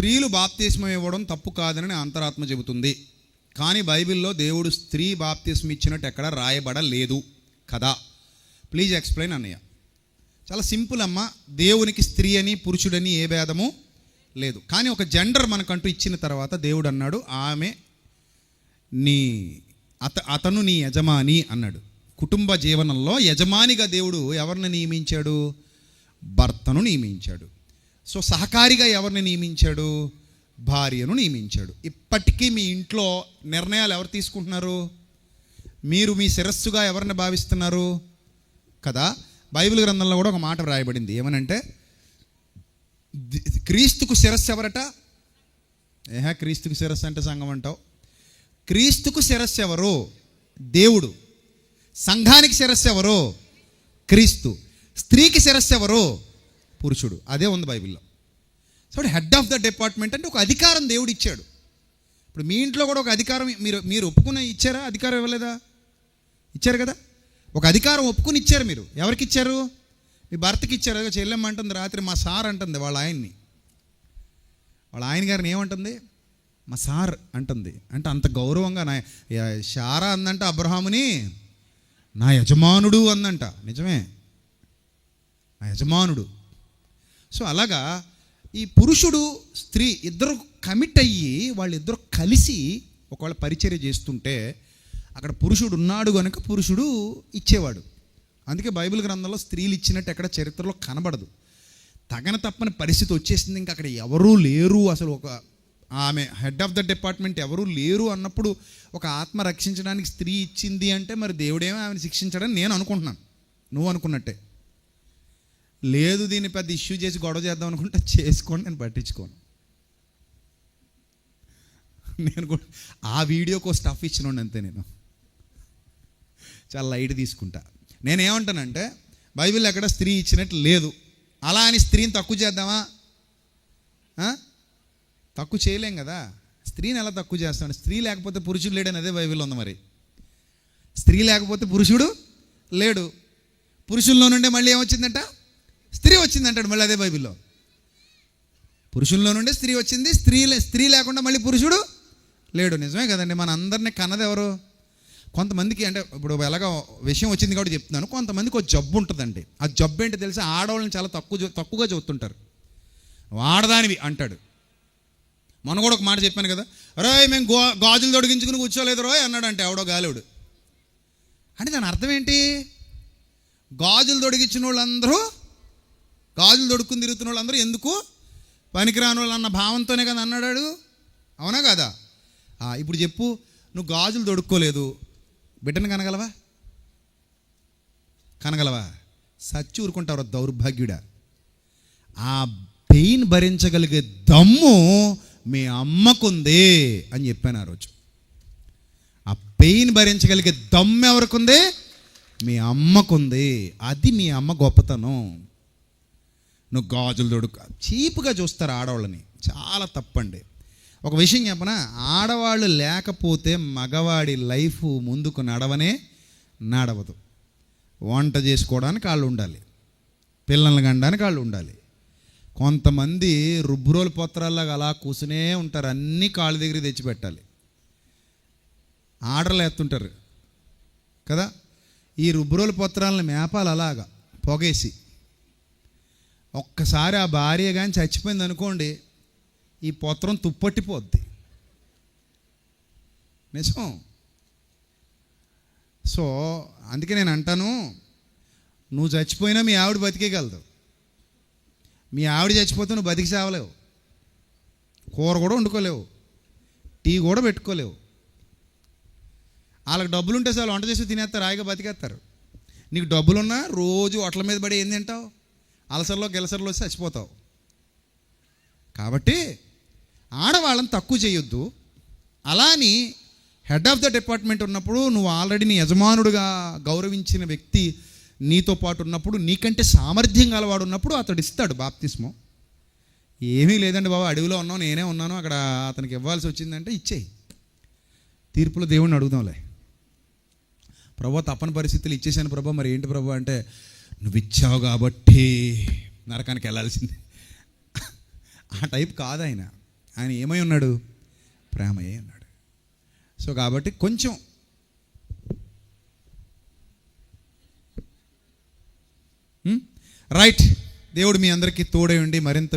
స్త్రీలు బాప్తిస్మం ఇవ్వడం తప్పు కాదని అంతరాత్మ చెబుతుంది. కానీ బైబిల్లో దేవుడు స్త్రీ బాప్తిస్మ ఇచ్చినట్టు ఎక్కడ రాయబడలేదు. కదా? ప్లీజ్ ఎక్స్ప్లెయిన్ అన్నయ్య. చాలా సింపుల్ అమ్మ దేవునికి స్త్రీ అని పురుషుడని ఏ భేదము లేదు. కానీ ఒక జెండర్ మనకంటూ ఇచ్చిన తర్వాత దేవుడు అన్నాడు ఆమె నీ అత అతను నీ యజమాని అన్నాడు. కుటుంబ జీవనంలో యజమానిగా దేవుడు ఎవరిని నియమించాడు? భర్తను నియమించాడు. సో సహకారిగా ఎవరిని నియమించాడు? భార్యను నియమించాడు. ఇప్పటికీ మీ ఇంట్లో నిర్ణయాలు ఎవరు తీసుకుంటున్నారు? మీరు మీ శిరస్సుగా ఎవరిని భావిస్తున్నారు? కదా? బైబిల్ గ్రంథంలో కూడా ఒక మాట వ్రాయబడింది. ఏమనంటే క్రీస్తుకు శిరస్సు ఎవరట? ఏహా క్రీస్తుకు శిరస్సు అంటే సంఘం అంటావు. క్రీస్తుకు శిరస్సు ఎవరు? దేవుడు. సంఘానికి శిరస్సు ఎవరు? క్రీస్తు. స్త్రీకి శిరస్సు ఎవరు? పురుషుడు. అదే ఉంది బైబిల్లో. So head of the department అంటే ఒక అధికారం దేవుడు ఇచ్చాడు ఇప్పుడు మీ ఇంట్లో కూడా ఒక అధికారం మీరు మీరు ఒప్పుకుని ఇచ్చారా? అధికారం ఇవ్వలేదా? ఇచ్చారు కదా? ఒక అధికారం ఒప్పుకుని ఇచ్చారు మీరు. ఎవరికి ఇచ్చారు? మీ భర్తకి ఇచ్చారు. అదే చెల్లెమ్మ అంటుంది రాత్రి మా సార్ అంటుంది వాళ్ళ ఆయన్ని. వాళ్ళ ఆయన గారిని ఏమంటుంది? మా సార్ అంటుంది. అంటే అంత గౌరవంగా నా షారా శారా అందంట అబ్రహాముని. నా యజమానుడు అందంట. నిజమే. నా యజమానుడు. సో అలాగా ఈ పురుషుడు స్త్రీ ఇద్దరు కమిట్ అయ్యి వాళ్ళిద్దరు కలిసి ఒకవేళ పరిచర్య చేస్తుంటే అక్కడ పురుషుడు ఉన్నాడు కనుక పురుషుడు ఇచ్చేవాడు. అందుకే బైబిల్ గ్రంథంలో స్త్రీలు ఇచ్చినట్టు ఎక్కడ చరిత్రలో కనబడదు. తగన తప్పని పరిస్థితి వచ్చేసింది. ఇంకా అక్కడ ఎవరూ లేరు. అసలు ఒక ఆమె హెడ్ ఆఫ్ ద డిపార్ట్మెంట్ ఎవరూ లేరు అన్నప్పుడు ఒక ఆత్మ రక్షించడానికి స్త్రీ ఇచ్చింది అంటే మరి దేవుడేమో ఆమెను శిక్షించడని నేను అనుకుంటున్నాను. నువ్వు అనుకున్నట్టే. లేదు దీన్ని పెద్ద ఇష్యూ చేసి గొడవ చేద్దాం అనుకుంటే చేసుకోండి నేను పట్టించుకోను. నేను కూడా ఆ వీడియోకి స్టఫ్ ఇచ్చినోండి అంతే నేను. చాలా లైట్ తీసుకుంటా. నేనేమంటానంటే బైబిల్ ఎక్కడ స్త్రీ ఇచ్చినట్టు లేదు. అలా అని స్త్రీని తక్కువ చేద్దామా? తక్కువ చేయలేం కదా. స్త్రీని ఎలా తక్కువ చేస్తాను స్త్రీ లేకపోతే పురుషుడు లేడని అదే బైబిల్ ఉంది మరి. స్త్రీ లేకపోతే పురుషుడు లేడు. పురుషుల్లో నుండే మళ్ళీ ఏమొచ్చిందంట? స్త్రీ వచ్చింది అంటాడు మళ్ళీ అదే బైబిల్లో. పురుషుల్లో నుండి స్త్రీ వచ్చింది స్త్రీ లే- స్త్రీ లేకుండా మళ్ళీ పురుషుడు లేడు. నిజమే కదండి మన అందరినీ కన్నది ఎవరు? కొంతమందికి అంటే ఇప్పుడు ఎలాగో విషయం వచ్చింది కాబట్టి చెప్తున్నాను. కొంతమందికి ఒక జబ్బు ఉంటుందండి. ఆ జబ్బు ఏంటో తెలిసి? ఆడవాళ్ళని చాలా తక్కువ చూ- తక్కువగా చూస్తుంటారు. ఆడదానివి అంటాడు. మొన్న కూడా ఒక మాట చెప్పాను కదా రోయ్ మేము గో గాజులు తొడిగించుకుని కూర్చోలేదు రోయ్ అన్నాడు అంటే ఎవడో గాలివుడు. అంటే దాని అర్థం ఏంటి? గాజులు తొడిగించిన వాళ్ళందరూ గాజులు దొడుకుని తిరుగుతున్న వాళ్ళందరూ ఎందుకు పనికిరాని వాళ్ళు అన్న భావంతోనే కదా అన్నాడు అవునా కదా? ఇప్పుడు చెప్పు నువ్వు గాజులు తొడుక్కోలేదు బిడ్డను కనగలవా? కనగలవా? సచ్చి ఊరుకుంటావు దౌర్భాగ్యుడా. ఆ పెయిన్ భరించగలిగే దమ్ము మీ అమ్మకుంది అని చెప్పాను ఆ రోజు. ఆ పెయిన్ భరించగలిగే దమ్ము ఎవరికుంది? మీ అమ్మకుంది. అది మీ అమ్మ గొప్పతనం. నువ్వు గాజులు దొడుకు చీపుగా చూస్తారు ఆడవాళ్ళని. చాలా తప్పండి. ఒక విషయం చెప్పనా? ఆడవాళ్ళు లేకపోతే మగవాడి లైఫ్ ముందుకు నడవనే నడవదు. వంట చేసుకోవడానికి వాళ్ళు ఉండాలి. పిల్లల్ని కనడానికి వాళ్ళు ఉండాలి. కొంతమంది రుబ్బురోలు పత్రాల్లాగా అలా కూసునే ఉంటారు. అన్నీ కాళ్ళ దగ్గర తెచ్చిపెట్టాలి ఆర్డర్లు ఎత్తుంటారు కదా? ఈ రుబ్బురోలు పత్రాలను మేపాలి అలాగా. పొగేసి. ఒక్కసారి ఆ భార్య కానీ చచ్చిపోయింది అనుకోండి ఈ పత్రం తుప్పట్టిపోద్ది. నిజం? సో అందుకే నేను అంటాను నువ్వు చచ్చిపోయినా మీ ఆవిడ బతికేయగలదు. మీ ఆవిడ చచ్చిపోతే నువ్వు బతికి చావలేవు. కూర కూడా వండుకోలేవు. టీ కూడా పెట్టుకోలేవు. వాళ్ళకి డబ్బులు ఉంటే చాలు వంట చేసి తినేస్తారు హాయిగా బతికేస్తారు. నీకు డబ్బులున్నా రోజు హోటల మీద పడి ఏం తింటావు? అలసర్లో గెలసర్లో వచ్చి చచ్చిపోతావు. కాబట్టి ఆడవాళ్ళని తక్కువ చేయొద్దు. అలా అని హెడ్ ఆఫ్ ద డిపార్ట్మెంట్ ఉన్నప్పుడు నువ్వు ఆల్రెడీ నీ యజమానుడిగా గౌరవించిన వ్యక్తి నీతో పాటు ఉన్నప్పుడు నీకంటే సామర్థ్యం గలవాడు ఉన్నప్పుడు అతడు ఇస్తాడు బాప్తిస్మం. ఏమీ లేదండి బాబా అడవిలో ఉన్నావు నేనే ఉన్నాను అక్కడ అతనికి ఇవ్వాల్సి వచ్చిందంటే ఇచ్చేయి. తీర్పులో దేవుణ్ణి అడుగుదాంలే. ప్రభా తప్పని పరిస్థితులు ఇచ్చేసాను ప్రభా మరి ఏంటి ప్రభా అంటే నువ్వు ఇచ్చావు కాబట్టి నరకానికి వెళ్ళాల్సింది. ఆ టైప్ కాదు ఆయన. ఆయన ఏమై ఉన్నాడు? ప్రేమయే ఉన్నాడు. సో కాబట్టి కొంచెం hmm? రైట్ దేవుడు మీ అందరికీ తోడై ఉండి మరింత